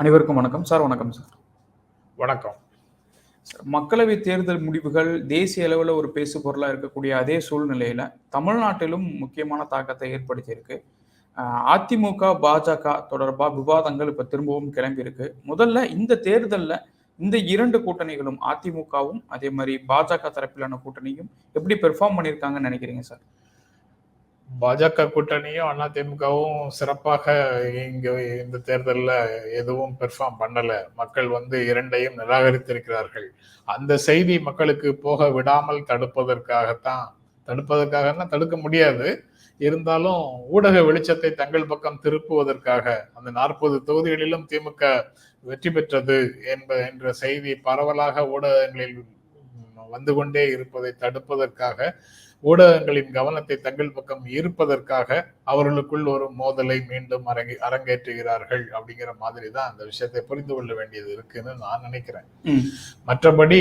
அனைவருக்கும் வணக்கம். சார் வணக்கம் சார். வணக்கம். மக்களவை தேர்தல் முடிவுகள் தேசிய அளவில் ஒரு பேசு பொருளாக இருக்கக்கூடிய அதே சூழ்நிலையில தமிழ்நாட்டிலும் முக்கியமான தாக்கத்தை ஏற்படுத்தியிருக்கு. அதிமுக பாஜக தொடர்பாக விவாதங்கள் இப்போ திரும்பவும் கிளம்பியிருக்கு முதல்ல இந்த தேர்தலில் இந்த இரண்டு கூட்டணிகளும் அதிமுகவும் அதே மாதிரி பாஜக தரப்பிலான கூட்டணியும் எப்படி பெர்ஃபார்ம் பண்ணியிருக்காங்கன்னு நினைக்கிறீங்க சார்? பாஜக கூட்டணியும் அதிமுகவும் சிறப்பாக இங்க இந்த தேர்தலில் எதுவும் பெர்ஃபார்ம் பண்ணல. மக்கள் வந்து இரண்டையும் நிராகரித்திருக்கிறார்கள். அந்த செய்தி மக்களுக்கு போக விடாமல் தடுப்பதற்காகத்தான் தடுப்பதற்காகனா தடுக்க முடியாது. இருந்தாலும் ஊடக வெளிச்சத்தை தங்கள் பக்கம் திருப்புவதற்காக அந்த நாற்பது தொகுதிகளிலும் திமுக வெற்றி பெற்றது என்ப என்ற செய்தி பரவலாக ஊடகங்களில் வந்து கொண்டே இருப்பதை தடுப்பதற்காக ஊடகங்களின் கவனத்தை தங்கள் பக்கம் ஈர்ப்பதற்காக அவர்களுக்குள் ஒரு மோதலை மீண்டும் அரங்கி அரங்கேற்றுகிறார்கள் அப்படிங்கிற மாதிரி தான் அந்த விஷயத்தை புரிந்து கொள்ள வேண்டியது இருக்குன்னு நான் நினைக்கிறேன். மற்றபடி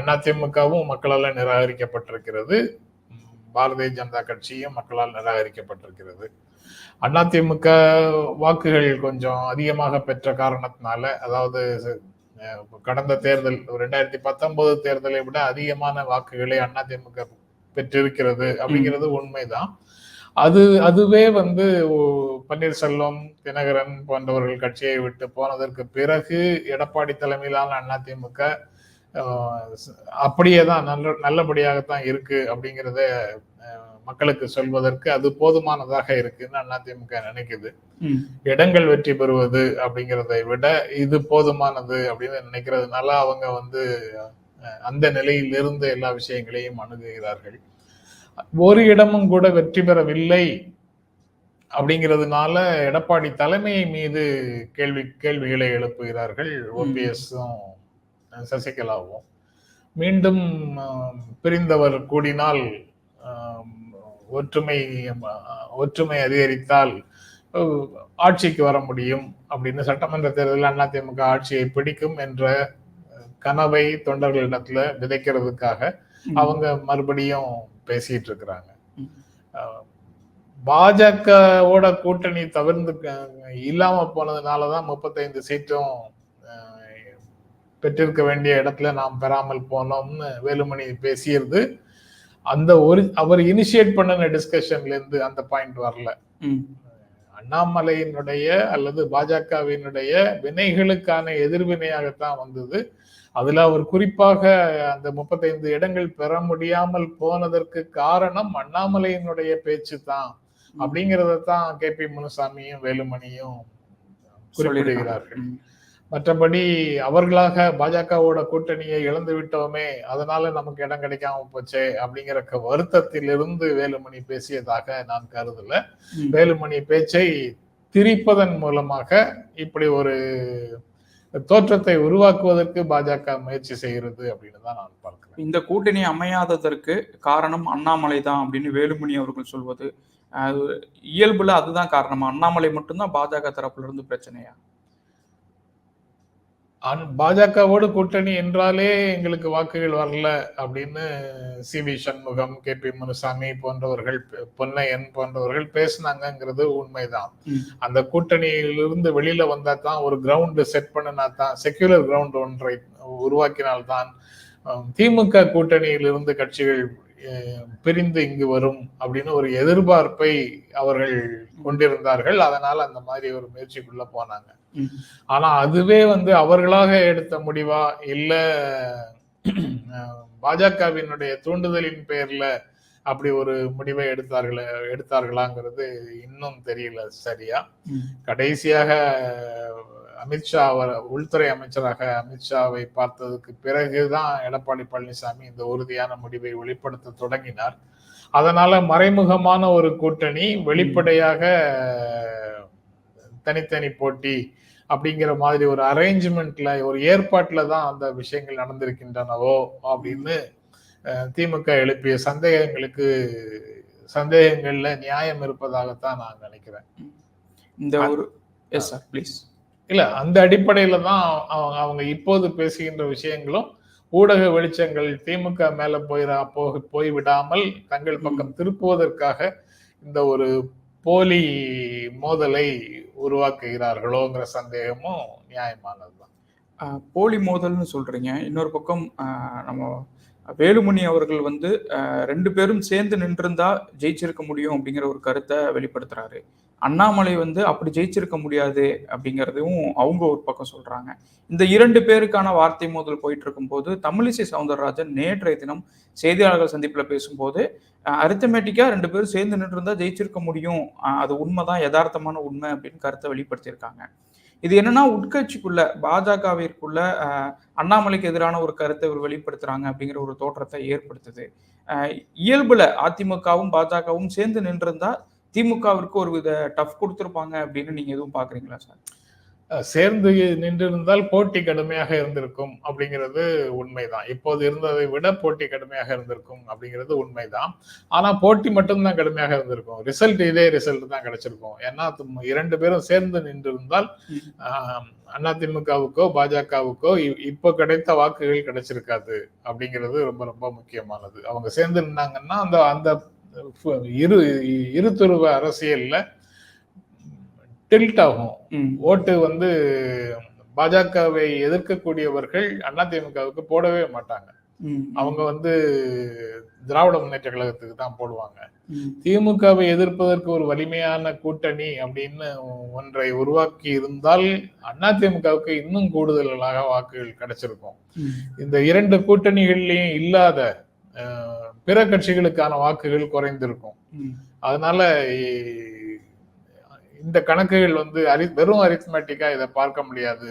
அதிமுகவும் மக்களால் நிராகரிக்கப்பட்டிருக்கிறது. பாரதிய ஜனதா கட்சியும் மக்களால் நிராகரிக்கப்பட்டிருக்கிறது. அதிமுக வாக்குகள் கொஞ்சம் அதிகமாக பெற்ற காரணத்தினால அதாவது கடந்த தேர்தல் ரெண்டாயிரத்தி பத்தொன்பது தேர்தலை விட அதிகமான வாக்குகளை அதிமுக பெற்றிருக்கிறது அப்படிங்கிறது உண்மைதான். அது அதுவே வந்து பன்னீர்செல்வம் தினகரன் போன்றவர்கள் கட்சியை விட்டு போனதற்கு பிறகு எடப்பாடி தலைமையிலான அதிமுக அப்படியே தான் நல்ல நல்லபடியாகத்தான் இருக்கு அப்படிங்கிறத மக்களுக்கு சொல்வதற்கு அது போதுமானதாக இருக்குன்னு அதிமுக நினைக்குது. இடங்கள் வெற்றி பெறுவது அப்படிங்கிறதை விட இது போதுமானது அப்படின்னு நினைக்கிறதுனால அவங்க வந்து அந்த நிலையிலிருந்து எல்லா விஷயங்களையும் அணுகுகிறார்கள். ஒரு இடமும் கூட வெற்றி பெறவில்லை அப்படிங்கிறதுனால எடப்பாடி தலைமை மீது கேள்வி கேள்விகளை எழுப்புகிறார்கள் ஓபிஎஸும் சசிகலாவும். மீண்டும் பிரிந்தவர் கூடினால் ஒற்றுமை ஒற்றுமை அதிகரித்தால் ஆட்சிக்கு வர முடியும் அப்படின்னு சட்டமன்ற தேர்தலில் அதிமுக ஆட்சியை பிடிக்கும் என்ற கனவை தொண்டர்களிடத்துல விதைக்கிறதுக்காக. அவங்க மறுபடியும் பேசிட்டு இருக்கிறாங்க. பாஜகவோட கூட்டணி தவிர்ந்து இல்லாம போனதுனாலதான் முப்பத்தைந்து சீட்டும் பெற்றிருக்க வேண்டிய இடத்துல நாம் பெறாமல் போனோம்னு வேலுமணி பேசியது. அந்த ஒரு அவர் இனிஷியேட் பண்ணின டிஸ்கஷன்ல இருந்து அந்த பாயிண்ட் வரல. அண்ணாமலையினுடைய அல்லது பாஜகவினுடைய வினைகளுக்கான எதிர்வினையாகத்தான் வந்தது. அதுல அவர் குறிப்பாக அந்த முப்பத்தைந்து இடங்கள் பெற முடியாமல் போனதற்கு காரணம் அண்ணாமலையினுடைய பேச்சு தான் அப்படிங்கறத தான் கே பி முனுசாமியும் வேலுமணியும் குறிப்பிடுகிறார்கள். மற்றபடி அவர்களாக பாஜகவோட கூட்டணியை இழந்து விட்டோமே அதனால நமக்கு இடம் கிடைக்காம போச்சே அப்படிங்கிற வருத்தத்திலிருந்து வேலுமணி பேசியதாக நான் கருதல. வேலுமணி பேச்சை திரிப்பதன் மூலமாக இப்படி ஒரு தோற்றத்தை உருவாக்குவதற்கு பாஜக முயற்சி செய்கிறது அப்படின்னு தான் நான் பார்க்கிறேன். இந்த கூட்டணி அமையாததற்கு காரணம் அண்ணாமலை தான் அப்படின்னு வேலுமணி அவர்கள் சொல்வது. இயல்புல அதுதான் காரணமா? அண்ணாமலை மட்டும்தான் பாஜக தரப்புல இருந்து பிரச்சனையா? பாஜகவோடு கூட்டணி என்றாலே எங்களுக்கு வாக்குகள் வரல அப்படின்னு C V Shanmugam K P Munusamy போன்றவர்கள் பொன்னையன் போன்றவர்கள் பேசினாங்கங்கிறது உண்மைதான். அந்த கூட்டணியிலிருந்து வெளியில வந்தா தான் ஒரு கிரவுண்ட் செட் பண்ணினா தான் செக்யூலர் கிரவுண்ட் ஒன்றை உருவாக்கினால்தான் திமுக கூட்டணியிலிருந்து கட்சிகள் பிரிந்து இங்கு வரும் அப்படின்னு ஒரு எதிர்பார்ப்பை அவர்கள் கொண்டிருந்தார்கள் அதனால அந்த மாதிரி ஒரு முயற்சிக்குள்ள போனாங்க. ஆனா அதுவே வந்து அவர்களாக எடுத்த முடிவா இல்ல பாஜகவினுடைய தூண்டுதலின் பேர்ல அப்படி ஒரு முடிவை எடுத்தார்கள எடுத்தார்களாங்கிறது இன்னும் தெரியல சரியா. கடைசியாக அமித்ஷா அவர் உள்துறை அமைச்சராக அமித்ஷாவை பார்த்ததுக்கு பிறகுதான் எடப்பாடி பழனிசாமி இந்த உறுதியான முடிவை வெளிப்படுத்த தொடங்கினார். அதனால மறைமுகமான ஒரு கூட்டணி வெளிப்படையாக தனித்தனி போட்டி அப்படிங்கிற மாதிரி ஒரு அரேஞ்ச்மெண்ட்ல ஒரு ஏற்பாட்டுல தான் அந்த விஷயங்கள் நடந்திருக்கின்றனவோ அப்படின்னு திமுக எழுப்பிய சந்தேகங்களுக்கு சந்தேகங்கள்ல நியாயம் இருப்பதாகத்தான் நான் நினைக்கிறேன். இந்த ஒரு எஸ் சார் ப்ளீஸ். இல்ல அந்த அடிப்படையில தான் அவங்க அவங்க இப்போது பேசுகின்ற விஷயங்களும் ஊடக வெளிச்சங்கள் திமுக மேல போயிரா போக போய் விடாமல் தங்கள் பக்கம் திருப்புவதற்காக இந்த ஒரு போலி மோதலை உருவாக்குகிறார்களோங்கிற சந்தேகமும் நியாயமானதுதான் போலி மோதல்னு சொல்றீங்க. இன்னொரு பக்கம் நம்ம வேலுமணி அவர்கள் வந்து ரெண்டு பேரும் சேர்ந்து நின்றிருந்தா ஜெயிச்சிருக்க முடியும் அப்படிங்கிற ஒரு கருத்தை வெளிப்படுத்துறாரு. அண்ணாமலை வந்து அப்படி ஜெயிச்சிருக்க முடியாது அப்படிங்கிறதையும் அவங்க ஒரு பக்கம் சொல்றாங்க. இந்த இரண்டு பேருக்கான வார்த்தை மோதல் போயிட்டு இருக்கும்போது தமிழிசை சவுந்தரராஜன் நேற்றைய தினம் செய்தியாளர்கள் சந்திப்பில் பேசும்போது அரித்தமேட்டிக்கா ரெண்டு பேரும் சேர்ந்து நின்று இருந்தா ஜெயிச்சிருக்க முடியும். அது உண்மைதான் யதார்த்தமான உண்மை அப்படின்னு கருத்தை வெளிப்படுத்தியிருக்காங்க. இது என்னன்னா உட்கட்சிக்குள்ள பாஜகவிற்குள்ள அண்ணாமலைக்கு எதிரான ஒரு கருத்தை இவர் வெளிப்படுத்துறாங்க அப்படிங்கிற ஒரு தோற்றத்தை ஏற்படுத்துது. இயல்புல அதிமுகவும் பாஜகவும் சேர்ந்து நின்றிருந்தா திமுகவிற்கு ஒரு வித டஃப் கொடுத்துருப்பாங்க அப்படின்னு நீங்க எதுவும் பாக்குறீங்களா சார்? சேர்ந்து நின்றிருந்தால் போட்டி கடுமையாக இருந்திருக்கும் அப்படிங்கிறது உண்மைதான். இப்போது இருந்ததை விட போட்டி கடுமையாக இருந்திருக்கும் அப்படிங்கிறது உண்மைதான். ஆனால் போட்டி மட்டும்தான் கடுமையாக இருந்திருக்கும். ரிசல்ட் இதே ரிசல்ட் தான் கிடைச்சிருக்கும். ஏன்னா இரண்டு பேரும் சேர்ந்து நின்றிருந்தால் ம். ஆஹ், அதிமுகவுக்கோ பாஜகவுக்கோ இ- இப்போ கிடைத்த வாக்குகள் கிடைச்சிருக்காது அப்படிங்கிறது ரொம்ப ரொம்ப முக்கியமானது. அவங்க சேர்ந்து நின்னாங்கன்னா அந்த அந்த இரு இருதுருவ அரசியல்ல டில்ட் ஆகும். ஓட்டு வந்து பாஜகவை எதிர்க்கக்கூடியவர்கள் அதிமுகவுக்கு போடவே மாட்டாங்க. அவங்க வந்து திராவிட முன்னேற்ற கழகத்துக்கு தான் போடுவாங்க. திமுகவை எதிர்ப்பதற்கு ஒரு வலிமையான கூட்டணி அப்படின்னு ஒன்றை உருவாக்கி இருந்தால் அதிமுகவுக்கு இன்னும் கூடுதலாக வாக்குகள் கிடைச்சிருக்கும். இந்த இரண்டு கூட்டணிகள்லயும் இல்லாத பிற கட்சிகளுக்கான வாக்குகள் குறைந்திருக்கும். அதனால இந்த கணக்குகள் வந்து அரி வெறும் அரித்மேட்டிக்கா இதை பார்க்க முடியாது.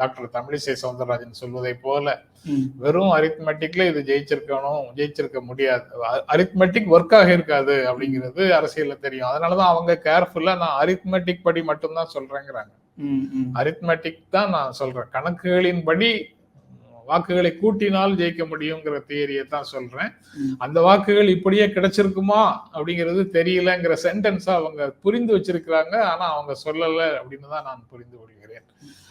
டாக்டர் தமிழிசை சவுந்தரராஜன் சொல்வதை போல வெறும் அரித்மெட்டிக்ல இது ஜெயிச்சிருக்கணும் ஜெயிச்சிருக்க முடியாது. அரித்மெட்டிக் ஒர்க் ஆக இருக்காது அப்படிங்கிறது அரசியல்ல தெரியும். அதனாலதான் அவங்க கேர்ஃபுல்லா நான் அரித்மெட்டிக் படி மட்டும்தான் சொல்றேங்கிறாங்க. அரித்மெட்டிக் தான் நான் சொல்றேன். கணக்குகளின்படி வாக்குகளை கூட்டினால் ஜெயிக்க முடியுங்கிற தியரியை தான் சொல்றேன். அந்த வாக்குகள் இப்படியே கிடைச்சிருக்குமா அப்படிங்கிறது தெரியலங்கிற சென்டென்ஸா அவங்க புரிந்து வச்சிருக்கிறாங்க. ஆனா அவங்க சொல்லல அப்படின்னு தான் நான் புரிந்து கொள்கிறேன்.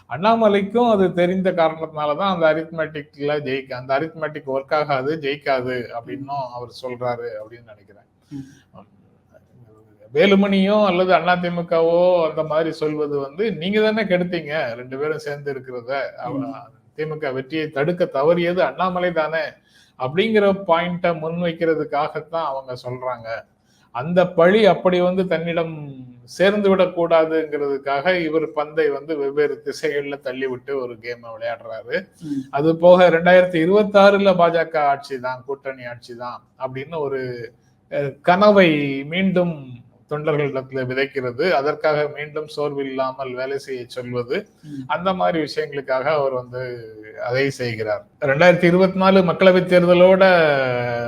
அண்ணாமலைக்கும் அது தெரிந்த காரணத்தினாலதான் அந்த அரித்மெட்டிக்ல ஜெயிக்க அந்த அரித்மெட்டிக் ஒர்க் ஆகாது ஜெயிக்காது அப்படின்னும் அவர் சொல்றாரு அப்படின்னு நினைக்கிறேன். வேலுமணியோ அல்லது அதிமுகவோ அந்த மாதிரி சொல்வது வந்து நீங்க தானே கெடுத்தீங்க ரெண்டு பேரும் சேர்ந்து இருக்கிறத. திமுக வெற்றியை தடுக்க தவறியது அண்ணாமலை தானே அப்படிங்கிற பாயிண்ட முன்வைக்கிறதுக்காகத்தான் அவங்க சொல்றாங்க. அந்த பழி அப்படி வந்து தன்னிடம் சேர்ந்து விடக்கூடாதுங்கிறதுக்காக இவர் பந்தை வந்து வெவ்வேறு திசைகள்ல தள்ளி விட்டு ஒரு கேமை விளையாடுறாரு. அது போக ரெண்டாயிரத்தி இருபத்தி ஆறுல பாஜக ஆட்சி தான் கூட்டணி ஆட்சி தான் அப்படின்னு ஒரு கனவை மீண்டும் தொண்டர்களிடத்துல விதைக்கிறது. அதற்காக மீண்டும் சோர்வில்லாமல் வேலை செய்ய சொல்வது. அந்த மாதிரி விஷயங்களுக்காக அவர் வந்து அதை செய்கிறார். ரெண்டாயிரத்தி இருபத்தி நாலு மக்களவை தேர்தலோட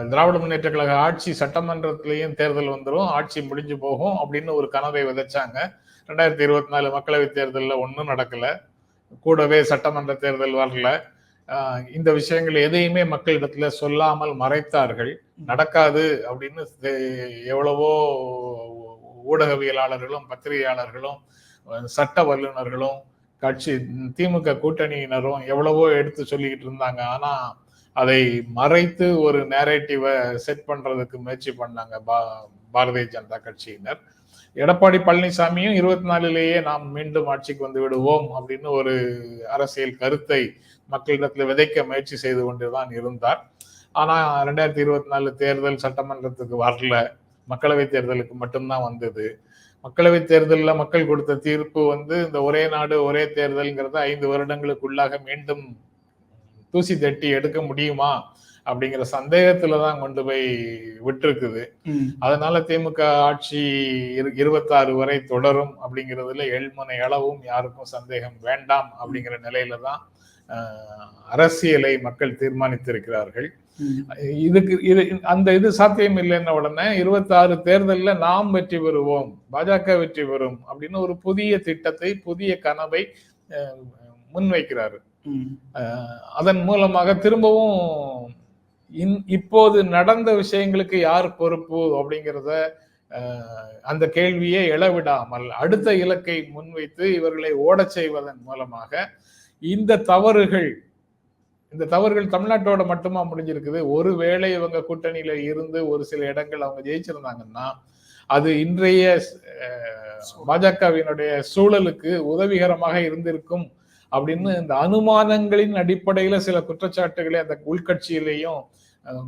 திராவிட முன்னேற்ற கழக ஆட்சி சட்டமன்றத்திலையும் தேர்தல் வந்துரும். ஆட்சி முடிஞ்சு போகும் அப்படின்னு ஒரு கனவை விதைச்சாங்க. ரெண்டாயிரத்தி இருபத்தி நாலு மக்களவை தேர்தல்ல ஒன்றும் நடக்கல. கூடவே சட்டமன்ற தேர்தல் வரல. இந்த விஷயங்கள் எதையுமே மக்களிடத்துல சொல்லாமல் மறைத்தார்கள். நடக்காது அப்படின்னு எவ்வளவோ ஊடகவியலாளர்களும் பத்திரிகையாளர்களும் சட்ட வல்லுநர்களும் கட்சி திமுக கூட்டணியினரும் எவ்வளவோ எடுத்து சொல்லிக்கிட்டு இருந்தாங்க. ஆனா அதை மறைத்து ஒரு நேரேட்டிவை செட் பண்றதுக்கு முயற்சி பண்ணாங்க பா- பாரதிய ஜனதா கட்சியினர். எடப்பாடி பழனிசாமியும் இருபத்தி நாலுலேயே நாம் மீண்டும் ஆட்சிக்கு வந்து விடுவோம் அப்படின்னு ஒரு அரசியல் கருத்தை மக்களிடத்தில் விதைக்க முயற்சி செய்து கொண்டுதான் இருந்தார். ஆனா ரெண்டாயிரத்தி இருபத்தி நாலு தேர்தல் சட்டமன்றத்துக்கு வரல. மக்களவை தேர்தலுக்கு மட்டும்தான் வந்தது. மக்களவை தேர்தலில் மக்கள் கொடுத்த தீர்ப்பு வந்து இந்த ஒரே நாடு ஒரே தேர்தல்ங்கிறத ஐந்து வருடங்களுக்குள்ளாக மீண்டும் தூசி தட்டி எடுக்க முடியுமா? அப்படிங்கிற சந்தேகத்துல தான் கொண்டு போய் விட்டுருக்குது. அதனால திமுக ஆட்சி இரு- இருபத்தாறு வரை தொடரும் அப்படிங்கிறதுல எழ்முனை அளவும் யாருக்கும் சந்தேகம் வேண்டாம் அப்படிங்கிற நிலையில தான் அரசியலை மக்கள் தீர்மானித்திருக்கிறார்கள். இதுக்கு இது அந்த இது சாத்தியம் இல்லைன்ன உடனே இருபத்தாறு தேர்தல்ல நாம் வெற்றி பெறுவோம் பாஜக வெற்றி பெறும் அப்படின்னு ஒரு புதிய திட்டத்தை புதிய கனவை முன்வைக்கிறாரு. அதன் மூலமாக திரும்பவும் இன்- இப்போது நடந்த விஷயங்களுக்கு யார் பொறுப்பு அப்படிங்கிறத அந்த கேள்வியை எழவிடாமல் அடுத்த இலக்கை முன்வைத்து இவர்களை ஓடச் செய்வதன் மூலமாக இந்த தவறுகள் இந்த தவறுகள் தமிழ்நாட்டோட மட்டுமா முடிஞ்சிருக்குது? ஒருவேளை இவங்க கூட்டணியில இருந்து ஒரு சில இடங்கள் அவங்க ஜெயிச்சிருந்தாங்கன்னா அது இன்றைய பாஜகவினுடைய சூழலுக்கு உதவிகரமாக இருந்திருக்கும் அப்படின்னு இந்த அனுமானங்களின் அடிப்படையில சில குற்றச்சாட்டுகளை அந்த உள்கட்சியிலையும்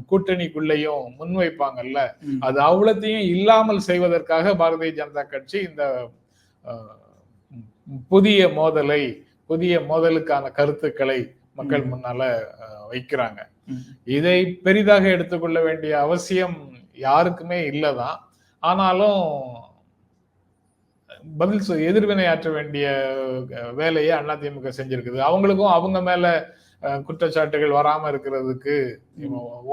கூட்டணிக்குள்ளேயும் முன்வைப்பாங்கல்ல? அது அவ்வளத்தையும் இல்லாமல் செய்வதற்காக பாரதிய ஜனதா கட்சி இந்த புதிய மோதலை புதிய மோதலுக்கான கருத்துக்களை மக்கள் முன்னால வைக்கிறாங்க. இதை பெரிதாக எடுத்துக்கொள்ள வேண்டிய அவசியம் யாருக்குமே இல்லதான் ஆனாலும் பதில் எதிர்வினை ஆற்ற வேண்டிய வேலையை அதிமுக செஞ்சிருக்குது. அவங்களுக்கும் அவங்க மேல குற்றச்சாட்டுகள் வராம இருக்கிறதுக்கு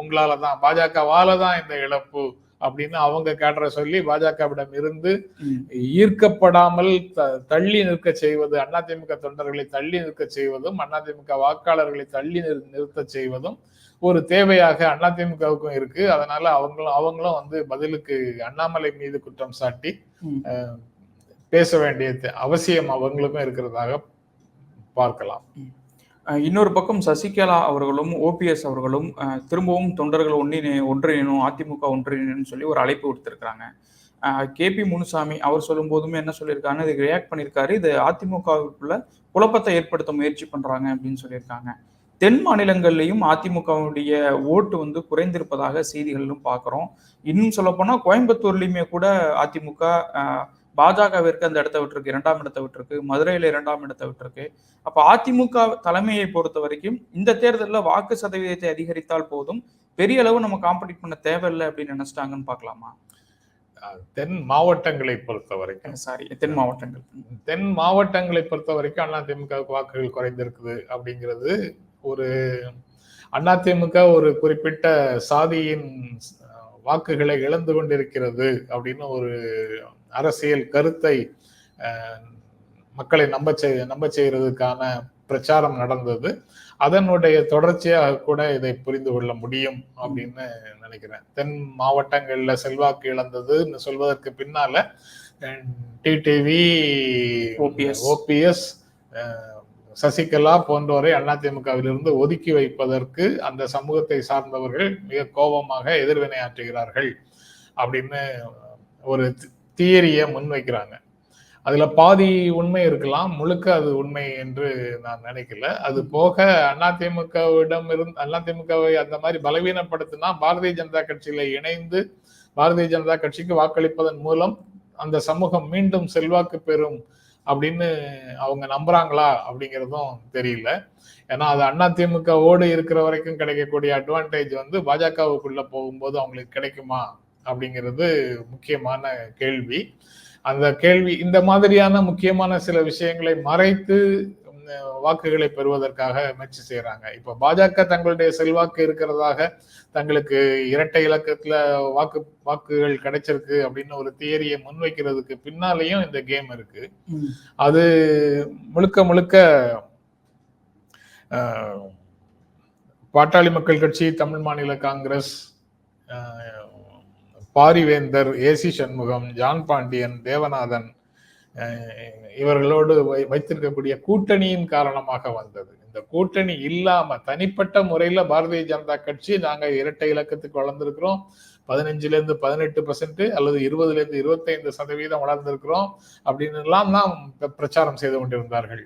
உங்களால தான் பாஜகவால தான் இந்த இழப்பு அப்படின்னு அவங்க கேட்டற சொல்லி பாஜகவிடம் இருந்து ஈர்க்கப்படாமல் தள்ளி நிற்க செய்வது அதிமுக தொண்டர்களை தள்ளி நிற்க செய்வதும் அதிமுக வாக்காளர்களை தள்ளி நிறுத்த செய்வதும் ஒரு தேவையாக அதிமுகவுக்கும் இருக்கு. அதனால அவங்களும் அவங்களும் வந்து பதிலுக்கு அண்ணாமலை மீது குற்றம் சாட்டி பேச வேண்டிய அவசியம் அவங்களுக்கும் இருக்கிறதாக பார்க்கலாம். இன்னொரு பக்கம் சசிகலா அவர்களும் ஓபிஎஸ் அவர்களும் திரும்பவும் தொண்டர்கள் ஒன்றிணை ஒன்றிணைணும் அதிமுக ஒன்றிணைன்னு சொல்லி ஒரு அழைப்பு கொடுத்துருக்காங்க கே பி முனுசாமி அவர் சொல்லும் போதுமே என்ன சொல்லியிருக்காங்க இதுக்கு ரியாக்ட் பண்ணியிருக்காரு இது அதிமுகவுக்குள்ள குழப்பத்தை ஏற்படுத்த முயற்சி பண்றாங்க அப்படின்னு சொல்லியிருக்காங்க. தென் மாநிலங்கள்லையும் அதிமுகவுடைய ஓட்டு வந்து குறைந்திருப்பதாக செய்திகளிலும் பார்க்குறோம். இன்னும் சொல்லப்போனால் கோயம்புத்தூர்லையுமே கூட அதிமுக பாஜகவிற்கு அந்த இடத்த விட்டுருக்கு இரண்டாம் இடத்தை விட்டுருக்கு மதுரையில இரண்டாம் இடத்தை விட்டுருக்கு. அப்ப அதிமுக தலைமையை பொறுத்த வரைக்கும் இந்த தேர்தலில் வாக்கு சதவீதத்தை அதிகரித்தால் போதும் பெரிய அளவு நம்ம காம்படிட் பண்ண தேவையில்லை அப்படின்னு நினைச்சிட்டாங்கன்னு பார்க்கலாமா? தென் மாவட்டங்களை பொறுத்த வரைக்கும். சாரி தென் மாவட்டங்கள். தென் மாவட்டங்களை பொறுத்த வரைக்கும் அதிமுக வாக்குகள் குறைந்திருக்குது அப்படிங்கிறது ஒரு அதிமுக ஒரு குறிப்பிட்ட சாதியின் வாக்குகளை இழந்து கொண்டிருக்கிறது அப்படின்னு ஒரு அரசியல் கருத்தை மக்களை நம்ப செய் நம்ப செய்யறதுக்கான பிரச்சாரம் நடந்தது. அதனுடைய தொடர்ச்சியாக கூட இதை புரிந்து கொள்ள முடியும் அப்படின்னு நினைக்கிறேன். தென் மாவட்டங்கள்ல செல்வாக்கு இழந்ததுன்னு சொல்வதற்கு பின்னால டிடிவி ஓபிஎஸ் ஓபிஎஸ் சசிகலா போன்றவரை அதிமுகவிலிருந்து ஒதுக்கி வைப்பதற்கு அந்த சமூகத்தை சார்ந்தவர்கள் மிக கோபமாக எதிர்வினை ஆற்றுகிறார்கள் அப்படின்னு ஒரு தியரியை முன்வைக்கிறாங்க. அதுல பாதி உண்மை இருக்கலாம் முழுக்க அது உண்மை என்று நான் நினைக்கல. அது போக அதிமுகவிடம் இருந்து அதிமுகவை அந்த மாதிரி பலவீனப்படுத்தினா பாரதிய ஜனதா கட்சியில இணைந்து பாரதிய ஜனதா கட்சிக்கு வாக்களிப்பதன் மூலம் அந்த சமூகம் மீண்டும் செல்வாக்கு பெறும் அப்படின்னு அவங்க நம்புறாங்களா அப்படிங்கிறதும் தெரியல. ஏன்னா அது அண்ணா ஓடு இருக்கிற வரைக்கும் கிடைக்கக்கூடிய அட்வான்டேஜ் வந்து பாஜகவுக்குள்ள போகும்போது அவங்களுக்கு கிடைக்குமா? அப்படிங்கிறது முக்கியமான கேள்வி. அந்த கேள்வி இந்த மாதிரியான முக்கியமான சில விஷயங்களை மறைத்து வாக்குகளை பெறுவதற்காக முயற்சி செய்யறாங்க இப்ப பாஜக தங்களுடைய செல்வாக்கு இருக்கிறதாக தங்களுக்கு இரட்டை இலக்கத்துல வாக்கு வாக்குகள் கிடைச்சிருக்கு அப்படின்னு ஒரு தியரியை முன்வைக்கிறதுக்கு பின்னாலேயும் இந்த கேம் இருக்கு. அது முழுக்க முழுக்க பாட்டாளி மக்கள் கட்சி தமிழ் மாநில காங்கிரஸ் பாரிவேந்தர் ஏசி சண்முகம் ஜான் பாண்டியன் தேவநாதன் இவர்களோடு வைத்திருக்கக்கூடிய கூட்டணியின் காரணமாக வந்தது. இந்த கூட்டணி இல்லாம தனிப்பட்ட முறையில பாரதிய ஜனதா கட்சி நாங்க இரட்டை இலக்கத்துக்கு வளர்ந்திருக்கிறோம். பதினஞ்சுல இருந்து பதினெட்டு பர்சன்ட் அல்லது இருபதுல இருந்து இருபத்தைந்து சதவீதம் வளர்ந்திருக்கிறோம் அப்படின்னு எல்லாம் தான் பிரச்சாரம் செய்து கொண்டிருந்தார்கள்.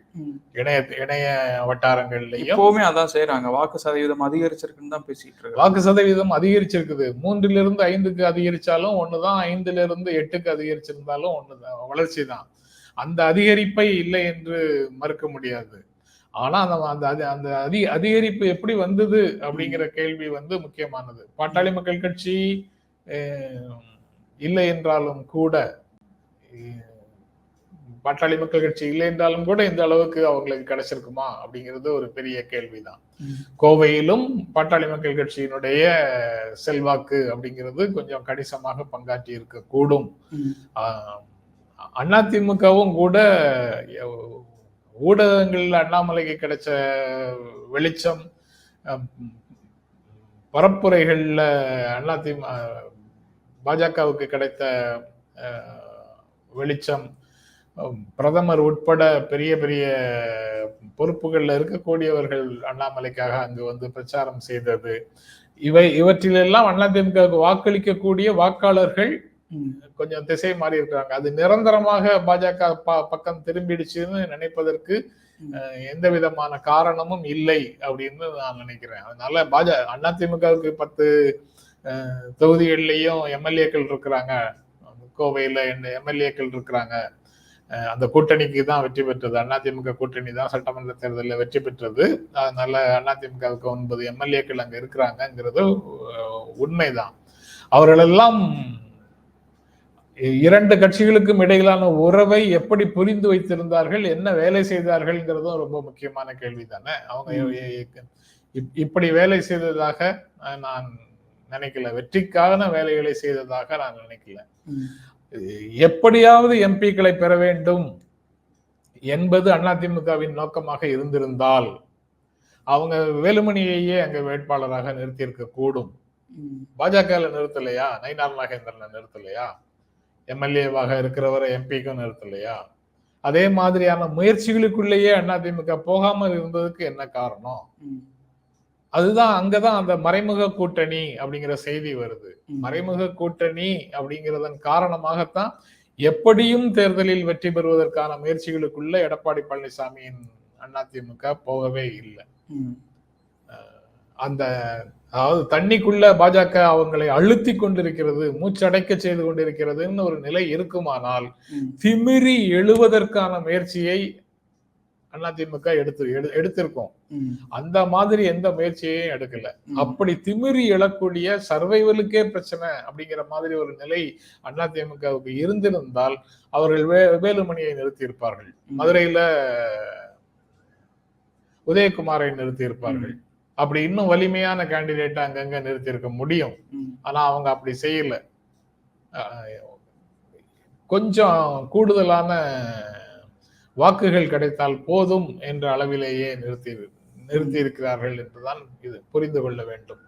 இணைய இணைய வட்டாரங்கள்லயும். எப்பவுமே அதான் செய்யறாங்க வாக்கு சதவீதம் அதிகரிச்சிருக்குன்னு தான் பேசிட்டு இருக்கு வாக்கு சதவீதம் அதிகரிச்சிருக்குது. மூன்றுல இருந்து ஐந்துக்கு அதிகரிச்சாலும் ஒண்ணுதான் ஐந்துல இருந்து எட்டுக்கு அதிகரிச்சிருந்தாலும் ஒண்ணுதான். வளர்ச்சி தான் அந்த அதிகரிப்பை இல்லை என்று மறுக்க முடியாது. ஆனா அந்த அந்த அந்த அதி அதிகரிப்பு எப்படி வந்தது அப்படிங்கிற கேள்வி வந்து முக்கியமானது. பாட்டாளி மக்கள் கட்சி இல்லை என்றாலும் கூட பாட்டாளி மக்கள் கட்சி இல்லை என்றாலும் கூட இந்த அளவுக்கு அவங்களுக்கு கிடைச்சிருக்குமா அப்படிங்கிறது ஒரு பெரிய கேள்விதான். கோவையிலும் பாட்டாளி மக்கள் கட்சியினுடைய செல்வாக்கு அப்படிங்கிறது கொஞ்சம் கணிசமாக பங்காற்றி இருக்க கூடும் அதிமுகவும் கூட ஊடகங்கள்ல அண்ணாமலைக்கு கிடைச்ச வெளிச்சம் பரப்புரைகள்ல அதிமுக பாஜகவுக்கு கிடைத்த வெளிச்சம் பிரதமர் உட்பட பெரிய பெரிய பொறுப்புகள்ல இருக்கக்கூடியவர்கள் அண்ணாமலைக்காக அங்கு வந்து பிரச்சாரம் செய்தது. இவை இவற்றிலெல்லாம் அதிமுக வாக்களிக்கக்கூடிய வாக்காளர்கள் கொஞ்சம் திசை மாறி இருக்கிறாங்க. அது நிரந்தரமாக பாஜக பக்கம் திரும்பிடுச்சுன்னு நினைப்பதற்கு எந்த விதமான காரணமும் இல்லை அப்படின்னு நான் நினைக்கிறேன். அதனால பாஜ அதிமுகவுக்கு பத்து தொகுதிகள்லயும் எம்எல்ஏக்கள் இருக்கிறாங்க. கோவையில எம்எல்ஏக்கள் இருக்கிறாங்க. அந்த கூட்டணிக்கு தான் வெற்றி பெற்றது. அதிமுக கூட்டணி தான் சட்டமன்ற தேர்தலில் வெற்றி பெற்றது. அதனால அதிமுகவுக்கு ஒன்பது எம்எல்ஏக்கள் அங்க இருக்கிறாங்கங்கிறது உண்மைதான். அவர்களெல்லாம் இரண்டு கட்சிகளுக்கும் இடையிலான உறவை எப்படி புரிந்து வைத்திருந்தார்கள் என்ன வேலை செய்தார்கள்ங்கிறதும் ரொம்ப முக்கியமான கேள்வி தானே அவங்க இப்- இப்படி வேலை செய்ததாக நான் நினைக்கல. வெற்றிக்கான வேலைகளை செய்ததாக நான் நினைக்கல. எப்படியாவது எம்பிக்களை பெற வேண்டும் என்பது அதிமுகவின் நோக்கமாக இருந்திருந்தால் அவங்க வேலுமணியையே அங்க வேட்பாளராக நிறுத்தியிருக்க கூடும். ம். பாஜகல நிறுத்தலையா? நயினார் நாகேந்திரனை நிறுத்தலையா? எம்எல்ஏவாக இருக்கிறவரை எம்பிக்கும் நிறுத்தலையா அதே மாதிரியான முயற்சிகளுக்குள்ளேயே அதிமுக போகாமல் இருந்ததுக்கு என்ன காரணம். அதுதான் அங்கதான் அந்த மறைமுக கூட்டணி அப்படிங்கிற செய்தி வருது. மறைமுக கூட்டணி அப்படிங்கிறதன் காரணமாகத்தான் எப்படியும் தேர்தலில் வெற்றி பெறுவதற்கான முயற்சிகளுக்குள்ள எடப்பாடி பழனிசாமியின் அதிமுக போகவே இல்லை. அந்த அதாவது தண்ணிக்குள்ள பாஜக அவங்களை அழுத்தி கொண்டிருக்கிறது மூச்சடைக்க செய்து கொண்டிருக்கிறதுன்னு ஒரு நிலை இருக்குமானால். திமிரி எழுவதற்கான முயற்சியை அதிமுக எடுத்து எடு- எடுத்திருக்கோம். அந்த மாதிரி எந்த முயற்சியையும் எடுக்கல. அப்படி திமிரி எழக்கூடிய சர்வைவலுக்கே பிரச்சனை அப்படிங்கிற மாதிரி ஒரு நிலை அதிமுகவுக்கு இருந்திருந்தால் அவர்கள் வே வேலுமணியை நிறுத்தி இருப்பார்கள் ம். மதுரையில உதயகுமாரை நிறுத்தி இருப்பார்கள் அப்படி இன்னும் வலிமையான கேண்டிடேட் அங்கங்க நிறுத்தி இருக்க முடியும். ஆனா அவங்க அப்படி செய்யல. கொஞ்சம் கூடுதலான வாக்குகள் கிடைத்தால் போதும் என்ற அளவிலேயே நிறுத்தி நிறுத்தி இருக்கிறார்கள் என்றுதான் இது புரிந்து கொள்ள வேண்டும்.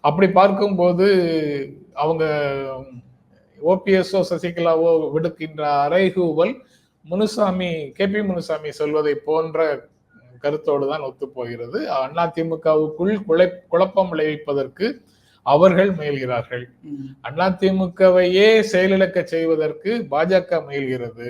அப்படி பார்க்கும்போது அவங்க ஓபிஎஸ்ஓ சசிகலாவோ விடுக்கின்ற அறைகூவல் முனுசாமி கே பி முனுசாமி சொல்வதை போன்ற கருத்தோடு தான் ஒத்துப்போகிறது. அதிமுகவுக்குள் குழை குழப்பம் விளைவிப்பதற்கு அவர்கள் முயல்கிறார்கள். ம். அதிமுகவையே செயலிழக்க செய்வதற்கு பாஜக முயல்கிறது.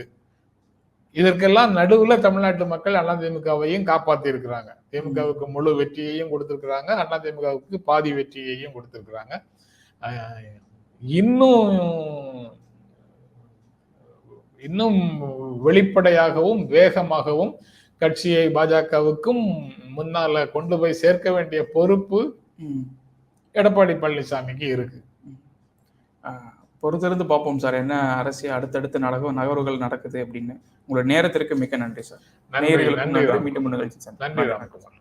இதற்கெல்லாம் நடுவுல தமிழ்நாட்டு மக்கள் அதிமுகவையும் காப்பாத்தி இருக்கிறாங்க திமுகவுக்கு முழு வெற்றியையும் கொடுத்திருக்கிறாங்க. அதிமுகவுக்கு பாதி வெற்றியையும் கொடுத்திருக்கிறாங்க. இன்னும் இன்னும் வெளிப்படையாகவும் வேகமாகவும் கட்சியை பாஜகவுக்கும் முன்னால கொண்டு போய் சேர்க்க வேண்டிய பொறுப்பு. எடப்பாடி பழனிசாமிக்கு இருக்கு. ஆஹ் பொறுத்திருந்து பார்ப்போம் சார். என்ன அரசியல் அடுத்தடுத்த நகர நகர்வுகள் நடக்குது அப்படின்னு. உங்களோட நேரத்திற்கு மிக்க நன்றி சார். நன்றி. மீண்டும் நிகழ்ச்சி சார் நன்றி ராம்குமார்